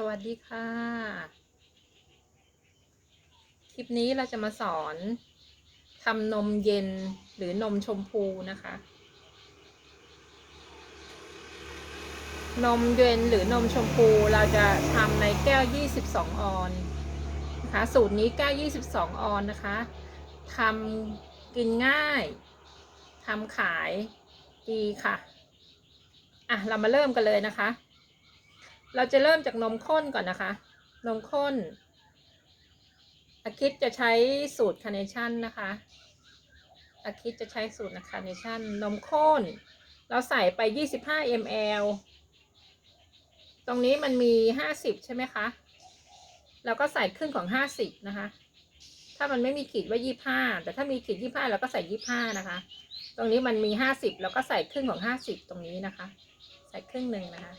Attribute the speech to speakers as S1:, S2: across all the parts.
S1: สวัสดีค่ะ คลิปนี้เราจะมาสอนทำนมเย็นหรือนมชมพูนะคะ นมเย็นหรือนมชมพูเราจะทำในแก้ว 22 ออนนะคะสูตรนี้แก้ว 22 ออนนะคะทำกินง่ายทำขายดีค่ะ อะ เรามาเริ่มกันเลยนะคะ เราจะเริ่มจากนมข้นก่อนนะคะ นมข้น อาคิดจะใช้สูตรคาร์เนชั่นนะคะ อาคิดจะใช้สูตรคาร์เนชั่นนมข้น เราใส่ไป 25 ml ตรงนี้มันมี 50 ใช่ไหมคะ เราก็ใส่ครึ่งของ 50 นะคะ ถ้ามันไม่มีขีดว่า 25 แต่ถ้ามีขีด 25 เราก็ใส่ 25 นะคะ ตรงนี้มันมี 50 เราก็ใส่ครึ่งของ 50 ตรงนี้นะคะ ใส่ครึ่งหนึ่งนะคะ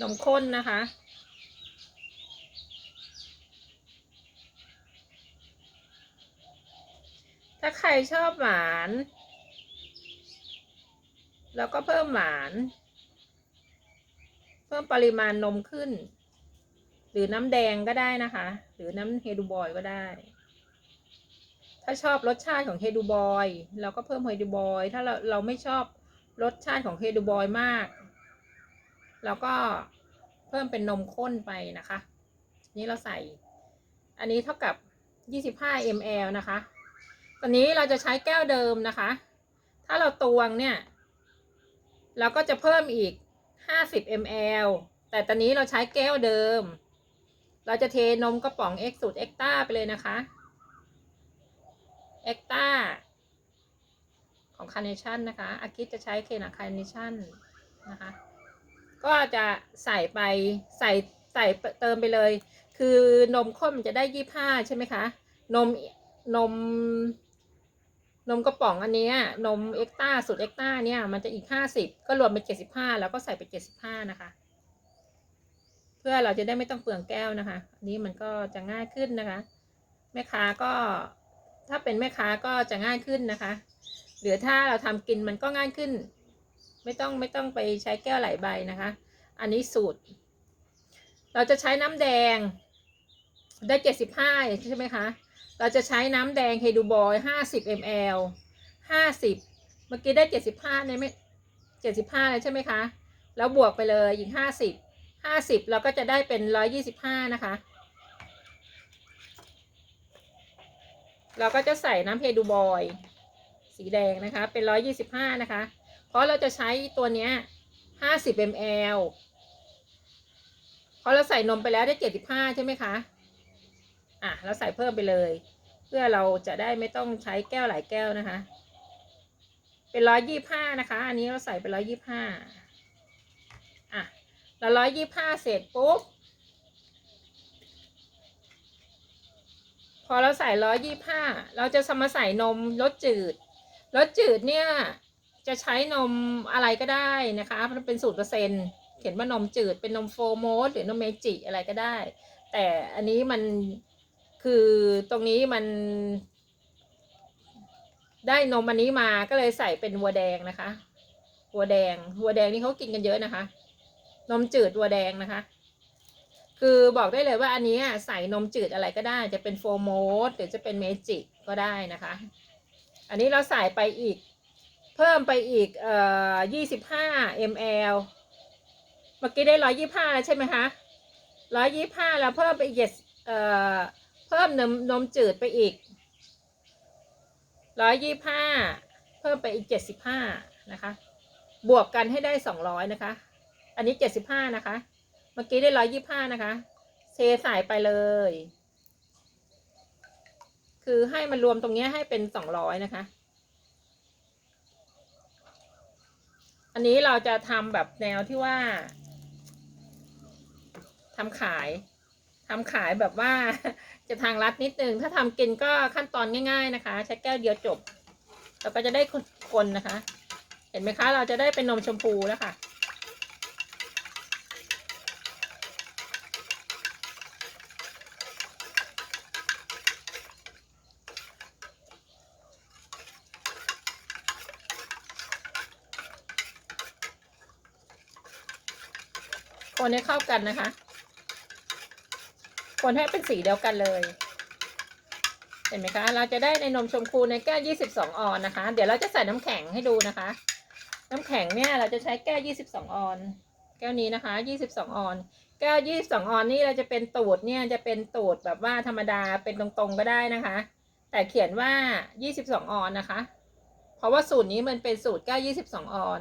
S1: นมข้นนะคะ ถ้าใครชอบหวาน แล้วก็เพิ่มหวาน เพิ่มปริมาณนมขึ้น หรือน้ำแดงก็ได้นะคะ หรือน้ำเฮดูบอยก็ได้ ถ้าชอบรสชาติของเฮดูบอยเราก็เพิ่มเฮดูบอย ถ้าเราเราไม่ชอบรสชาติของเฮดูบอยมาก เราก็เพิ่มเป็นนมข้นไปนะคะ นี่เราใส่ อันนี้เท่ากับ 25 ml นะคะ ตอนนี้เราจะใช้แก้วเดิมนะคะ ถ้าเราตวงเนี่ย เราก็จะเพิ่มอีก 50 ml แต่ตอนนี้เราใช้แก้วเดิม เราจะเทนมกระป๋อง X สูตร X ต้าไปเลยนะคะ X ต้าของ Carnation นนะคะอาคิจะใช้เคนอะ Carnation นะคะ ก็จะใส่ไปใส่ใส่เติมไปเลย คือนมข้นมันจะได้ยี่ห้าใช่ไหมคะ นมนม นมกระป๋องอันเนี้ยนมเอ็กต้าสูตรเอ็กต้าเนี่ยมันจะอีกห้าสิบก็รวมเป็นเจ็ดสิบห้าแล้วก็ใส่ไปเจ็ดสิบห้านะคะ เพื่อเราจะได้ไม่ต้องเปลืองแก้วนะคะ อันนี้มันก็จะง่ายขึ้นนะคะ แม่ค้าก็ถ้าเป็นแม่ค้าก็จะง่ายขึ้นนะคะ หรือถ้าเราทำกินมันก็ง่ายขึ้น ไม่ต้องไม่ต้องไปใช้แก้วหลายใบนะคะ อันนี้สูตร เราจะใช้น้ำแดงได้เจ็ดสิบห้าใช่ไหมคะ เราจะใช้น้ำแดงเฮดูบอยห้าสิบมลห้าสิบเมื่อกี้ได้เจ็ดสิบห้าเนี่ยไม่เจ็ดสิบห้าเลยใช่ไหมคะ แล้วบวกไปเลยอีกห้าสิบห้าสิบเราก็จะได้เป็นร้อยยี่สิบห้านะคะ เราก็จะใส่น้ำเฮดูบอย สีแดงนะคะ เป็นร้อยยี่สิบห้านะคะ เพราะเราจะใช้ตัวเนี้ยห้าสิบมลเพราะเราใส่นมไปแล้วได้เจ็ดสิบห้าใช่ไหมคะ อะเราใส่เพิ่มไปเลย เพื่อเราจะได้ไม่ต้องใช้แก้วหลายแก้วนะคะ เป็นร้อยยี่ห้านะคะ อันนี้เราใส่ไปร้อยยี่ห้าอะเราร้อยยี่ห้าเสร็จปุ๊บ พอเราใส่ร้อยยี่ห้าเราจะมาใส่นมรสจืดรสจืดเนี่ย จะใช้นมอะไรก็ได้นะคะมันเป็นสูตรเปอร์เซ็นต์เขียนว่านมจืดเป็นนมโฟโมสหรือนมเมจิอะไรก็ได้ แต่อันนี้มันคือตรงนี้มัน ได้นมอันนี้มาก็เลยใส่เป็นวัวแดงนะคะ วัวแดง วัวแดงนี่เขากินกันเยอะนะคะ นมจืดวัวแดงนะคะ คือบอกได้เลยว่าอันนี้ใส่นมจืดอะไรก็ได้ จะเป็นโฟโมสหรือจะเป็นเมจิก็ได้นะคะ อันนี้เราใส่ไปอีก เพิ่มไปอีกเอ่อยี่สิบห้า ml เมื่อกี้ได้ร้อยยี่ห้าแล้วใช่ไหมคะร้อยยี่ห้าแล้วเพิ่มไปอีกเอ่อเพิ่มนมนมจืดไปอีกร้อยยี่ห้าเพิ่มไปอีกเจ็ดสิบห้านะคะ บวกกันให้ได้สองร้อยนะคะ อันนี้เจ็ดสิบห้านะคะ เมื่อกี้ได้ร้อยยี่ห้านะคะ เทใส่ไปเลย คือให้มันรวมตรงนี้ให้เป็นสองร้อยนะคะ อันนี้เราจะทำแบบแนวที่ว่าทำขายทำขายแบบว่าจะทางรัดนิดนึง ถ้าทำกินก็ขั้นตอนง่าย ๆ นะคะ ใช้แก้วเดียวจบ เราก็จะได้คนนะคะ เห็นไหมคะ เราจะได้เป็นนมชมพูแล้วค่ะ คนให้เข้ากันนะคะ คนให้เป็นสีเดียวกันเลย เห็นไหมคะ เราจะได้ในนมชมพูในแก้ว 22 ออนนะคะ เดี๋ยวเราจะใส่น้ำแข็งให้ดูนะคะ น้ำแข็งเนี่ยเราจะใช้แก้ว 22 ออน แก้วนี้นะคะ 22 ออน แก้ว 22 ออนนี่เราจะเป็นตูดเนี่ยจะเป็นตูดแบบว่าธรรมดาเป็นตรงๆก็ได้นะคะ แต่เขียนว่า 22 ออนนะคะ เพราะว่าสูตรนี้มันเป็นสูตรแก้ว 22 ออน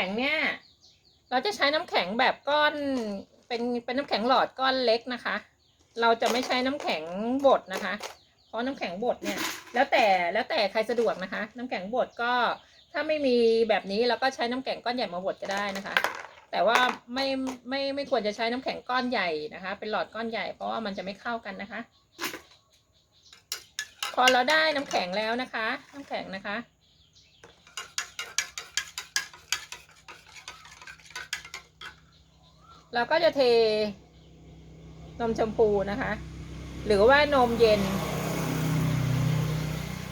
S1: ข็งเนี่ย เราจะใช้น้ำแข็งแบบก้อนเป็นเป็นน้ำแข็งหลอดก้อนเล็กนะคะ เราจะไม่ใช้น้ำแข็งบดนะคะ เพราะน้ำแข็งบดเนี่ย แล้วแต่แล้วแต่ใครสะดวกนะคะ น้ำแข็งบดก็ถ้าไม่มีแบบนี้เราก็ใช้น้ำแข็งก้อนใหญ่มาบดก็ได้นะคะ แต่ว่าไม่ไม่ไม่ควรจะใช้น้ำแข็งก้อนใหญ่นะคะ เป็นหลอดก้อนใหญ่เพราะว่ามันจะไม่เข้ากันนะคะ พอเราได้น้ำแข็งแล้วนะคะ น้ำแข็งนะคะ เราก็จะเทนมชมพูนะคะ หรือว่านมเย็น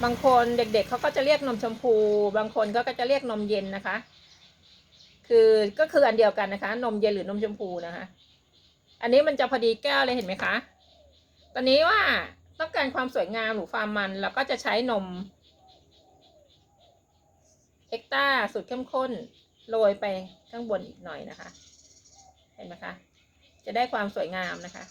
S1: บางคนเด็กๆเขาก็จะเรียกนมชมพู บางคนก็จะเรียกนมเย็นนะคะ คือก็คืออันเดียวกันนะคะ นมเย็นหรือนมชมพูนะคะ อันนี้มันจะพอดีแก้วเลยเห็นไหมคะ ตอนนี้ว่าต้องการความสวยงามหรือความมันเราก็จะใช้นมเอ็กต้าสูตรเข้มข้นโรยไปข้างบนอีกหน่อยนะคะ เห็นไหมคะ จะได้ความสวยงามนะคะ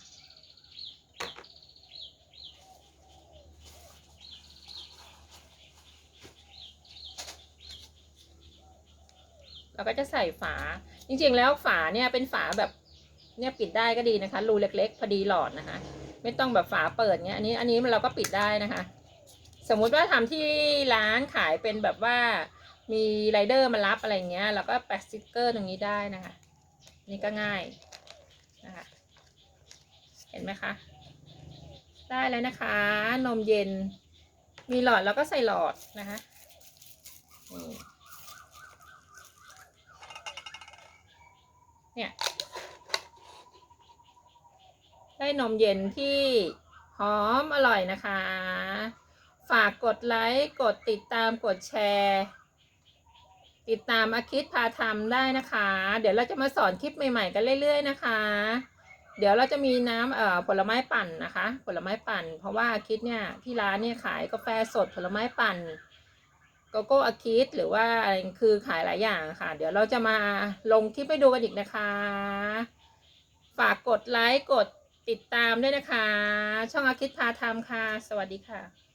S1: เราก็จะใส่ฝา จริงๆแล้วฝาเนี่ยเป็นฝาแบบเนี่ยปิดได้ก็ดีนะคะ รูเล็กๆ พอดีหลอดนะคะ ไม่ต้องแบบฝาเปิดเงี้ย อันนี้อันนี้เราก็ปิดได้นะคะ สมมุติว่าทำที่ร้านขายเป็นแบบว่ามีไรเดอร์มารับอะไรเงี้ย เราก็แปะสติกเกอร์ตรงนี้ได้นะคะ นี่ก็ง่ายนะคะเห็นไหมคะ ได้แล้วนะคะ นมเย็น มีหลอดแล้วก็ใส่หลอดนะคะเนี่ยได้นมเย็นที่หอมอร่อยนะคะ ฝากกดไลค์ กดติดตาม กดแชร์ ติดตามอาคิดพาทำได้นะคะ เดี๋ยวเราจะมาสอนคลิปใหม่ ๆ กันเรื่อย ๆ นะคะ เดี๋ยวเราจะมีน้ำเอ่อผลไม้ปั่นนะคะ ผลไม้ปั่น เพราะว่าอาคิดเนี่ยที่ร้านเนี่ยขายกาแฟสดผลไม้ปั่นโกโก้อาคิดหรือว่าอะไรคือขายหลายอย่างค่ะ เดี๋ยวเราจะมาลงคลิปให้ดูกันอีกนะคะ ฝากกดไลค์กดติดตามด้วยนะคะ ช่องอาคิดพาทำค่ะ สวัสดีค่ะ